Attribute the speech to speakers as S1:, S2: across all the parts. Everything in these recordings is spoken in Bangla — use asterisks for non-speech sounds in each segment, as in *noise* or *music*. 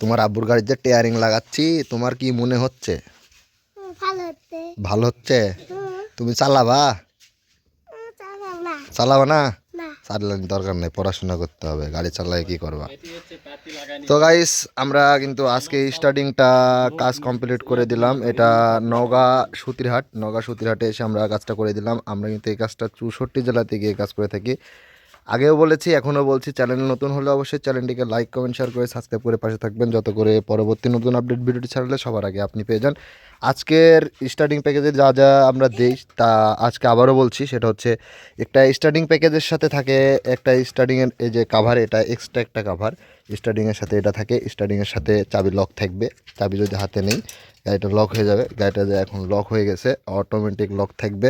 S1: তোমার আব্বুর গাড়িতে টেয়ারিং লাগাচ্ছি তোমার কি মনে হচ্ছে?
S2: ভালো হচ্ছে।
S1: ভালো হচ্ছে?
S2: হুম,
S1: তুমি চালাবা?
S2: হুম, চালাও না।
S1: চালাবা না?
S2: না।
S1: চালানোর দরকার নেই পড়াশোনা করতে হবে গাড়ি চালায় কি করবা? তো গাইস আমরা কিন্তু আজকে স্টার্টিংটা কাজ কমপ্লিট করে দিলাম। এটা নগা সুতিরহাট নগা সুতিরহাটে এসে আমরা কাজটা করে দিলাম। আমরা কিন্তু এই কাজটা চৌষট্টি জেলাতে গিয়ে কাজ করে থাকি। আগেও বলেছি, এখনও বলছি, চ্যানেল নতুন হলে অবশ্যই চ্যানেলটিকে লাইক কমেন্ট শেয়ার করে সাবস্ক্রাইব করে পাশে থাকবেন, যত করে পরবর্তী নতুন আপডেট ভিডিওটি ছাড়লে সবার আগে আপনি পেয়ে যান। আজকের স্টার্টিং প্যাকেজে যা যা আমরা দিই, তা আজকে আবারও বলছি, সেটা হচ্ছে একটা স্টার্টিং প্যাকেজের সাথে থাকে একটা স্টার্টিংয়ের এই যে কাভার এটা এক্সট্রা একটা কাভার স্টার্টিংয়ের সাথে এটা থাকে স্টার্টিংয়ের সাথে চাবি লক থাকবে। চাবি যদি হাতে নেই গাড়িটা লক হয়ে যাবে। গাড়িটা যে এখন লক হয়ে গেছে অটোমেটিক লক থাকবে।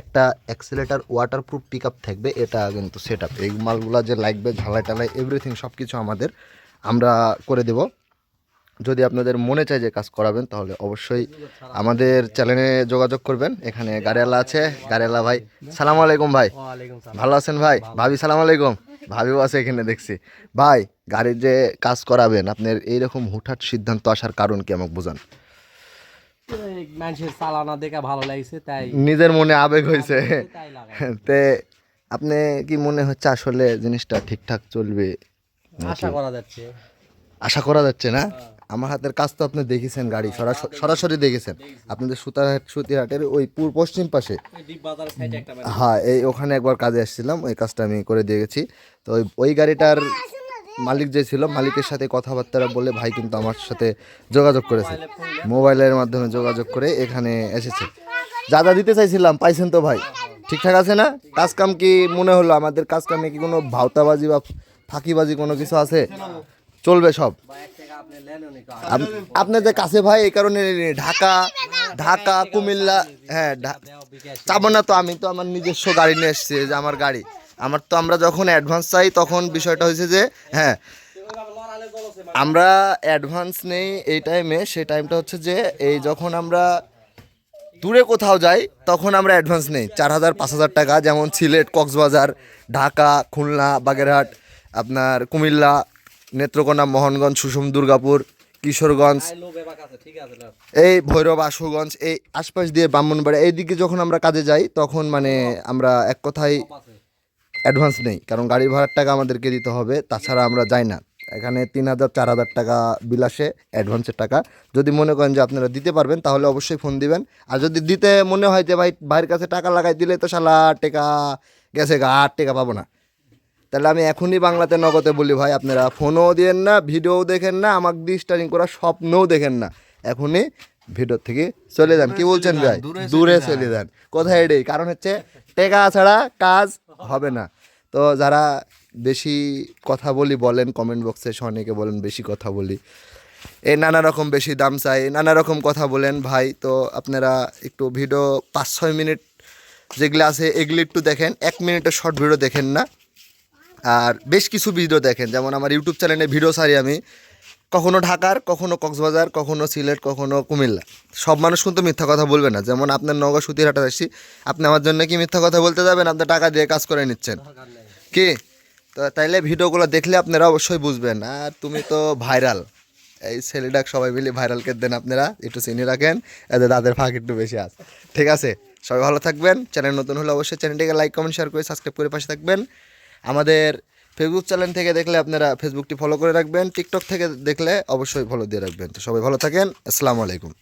S1: একটা অ্যাক্সিলেটার ওয়াটারপ্রুফ পিক আপ থাকবে এটা কিন্তু সেট আপ এই মালগুলো যে লাগবে ঝালাই টালাই এভরিথিং সব কিছু আমাদের আমরা করে দেব। যদি আপনাদের মনে চায় যে কাজ করাবেন তাহলে অবশ্যই আমাদের চ্যানেলে যোগাযোগ করবেন। এখানে গাড়িওয়ালা আছে। গাড়িওয়ালা ভাই সালাম আলাইকুম ভাই। ভালো আছেন ভাই? ভাবি সালাম আলাইকুম। ভাবিও আছে এখানে দেখছি। ভাই গাড়ির যে কাজ করাবেন আপনার এইরকম হুটহাট সিদ্ধান্ত আসার কারণ কি আমাকে বোঝান?
S3: মানুষের চালানা দেখে ভালো লাগছে তাই
S1: নিজের মনে আবেগ হয়েছে। *laughs* তে আপনি কি মনে হচ্ছে আসলে জিনিসটা ঠিকঠাক চলবে?
S3: আশা করা যাচ্ছে।
S1: আশা করা যাচ্ছে না? আমার হাতের কাজ তো আপনি দেখেছেন গাড়ি সরাসরি দেখেছেন। আপনাদের সুতারহাট সুতিহাটের ওই পূর্ব পশ্চিম পাশে। হ্যাঁ এই ওখানে একবার কাজে আসছিলাম, ওই কাজটা আমি করে দিয়ে গেছি তো ওই ওই গাড়িটার মালিক যে ছিল, মালিকের সাথে কথাবার্তা বলে ভাই কিন্তু আমার সাথে যোগাযোগ করেছে। মোবাইলের মাধ্যমে যোগাযোগ করে এখানে এসেছে। যা যা দিতে চাইছিলাম, পাইছেন তো ভাই। ঠিকঠাক আছে না? কাজ কাম কি মনে হলো? আমাদের কাজ কামে কি কোনো ভাওতাবাজি বা ফাঁকিবাজি কোনো কিছু আছে? চলবে সব। আপনাদের কাছে ভাই এই কারণে ঢাকা ঢাকা, কুমিল্লা হ্যাঁ চাবো না তো আমি তো আমার নিজস্ব গাড়ি নিয়ে এসেছি যে আমার গাড়ি। আমার তো আমরা যখন অ্যাডভান্স চাই, তখন বিষয়টা হয়েছে যে হ্যাঁ আমরা অ্যাডভান্স নেই এই টাইমে সেই টাইমটা হচ্ছে যে, এই যখন আমরা দূরে কোথাও যাই, তখন আমরা অ্যাডভান্স নেই। চার হাজার, পাঁচ হাজার টাকা, যেমন সিলেট, কক্সবাজার, ঢাকা, খুলনা, বাগেরহাট, আপনার কুমিল্লা নেত্রকোনা মোহনগঞ্জ সুষম দুর্গাপুর কিশোরগঞ্জ এই ভৈরব আশুগঞ্জ এই আশপাশ দিয়ে ব্রাহ্মণবাড়ি এইদিকে যখন আমরা কাজে যাই তখন মানে আমরা এক কথায় অ্যাডভান্স নেই কারণ গাড়ি ভাড়ার টাকা আমাদেরকে দিতে হবে তাছাড়া আমরা যাই না। এখানে তিন হাজার চার হাজার টাকা বিলাসে অ্যাডভান্সের টাকা। যদি মনে করেন যে আপনারা দিতে পারবেন তাহলে অবশ্যই ফোন দিবেন। আর যদি দিতে মনে হয় যে ভাই ভাইয়ের কাছে টাকা লাগাই দিলে তো শালা টাকা গেছে গা আর টাকা পাবো না। তাহলে আমি এখনই বাংলাতে নগদে বলি ভাই আপনারা ফোনও দিয়েন না ভিডিও দেখেন না আমাকে দিয়ে স্টারিং করা স্বপ্নও দেখেন না। এখনই ভিডিও থেকে চলে যান। কি বলছেন ভাই? দূরে চলে যান। কোথায় এটাই কারণ হচ্ছে টেকা ছাড়া কাজ হবে না। তো যারা বেশি কথা বলি বলেন কমেন্ট বক্সে অনেকে বলেন বেশি কথা বলি। এ নানা রকম বেশি দাম চাই নানা রকম কথা বলেন ভাই। তো আপনারা একটু ভিডিও পাঁচ ছয় মিনিট যেগুলো আছে এগুলি একটু দেখেন এক মিনিটের শর্ট ভিডিও দেখেন না। আর বেশ কিছু ভিডিও দেখেন। যেমন আমার ইউটিউব চ্যানেলে ভিডিও সারি আমি। কখনো ঢাকার, কখনো কক্সবাজার, কখনো সিলেট, কখনো কুমিল্লা। সব মানুষ কিন্তু মিথ্যা কথা বলবে না। যেমন আপনার নগর সুতির হাটা আসছি, আপনি আমার জন্য কি মিথ্যা কথা বলতে যাবেন? আপনি টাকা দিয়ে কাজ করে নিচ্ছেন। কি? তো তাইলে ভিডিওগুলো দেখলে আপনারা অবশ্যই বুঝবেন। আর তুমি তো ভাইরাল এই ছেলেটাক সবাই মিলে ভাইরালকে দেন আপনারা। একটু চিনি রাখেন। এদের তাদের ফাঁক একটু বেশি আছে। ঠিক আছে? সবাই ভালো থাকবেন। চ্যানেল নতুন হলে অবশ্যই চ্যানেলটিকে লাইক কমেন্ট শেয়ার করে সাবস্ক্রাইব করে পাশে থাকবেন। আমাদের ফেসবুক চ্যানেল থেকে দেখলে আপনারা ফেসবুকটি ফলো করে রাখবেন টিকটক থেকে দেখলে অবশ্যই ফলো দিয়ে রাখবেন। তো সবাই ভালো থাকেন, আসসালামু আলাইকুম।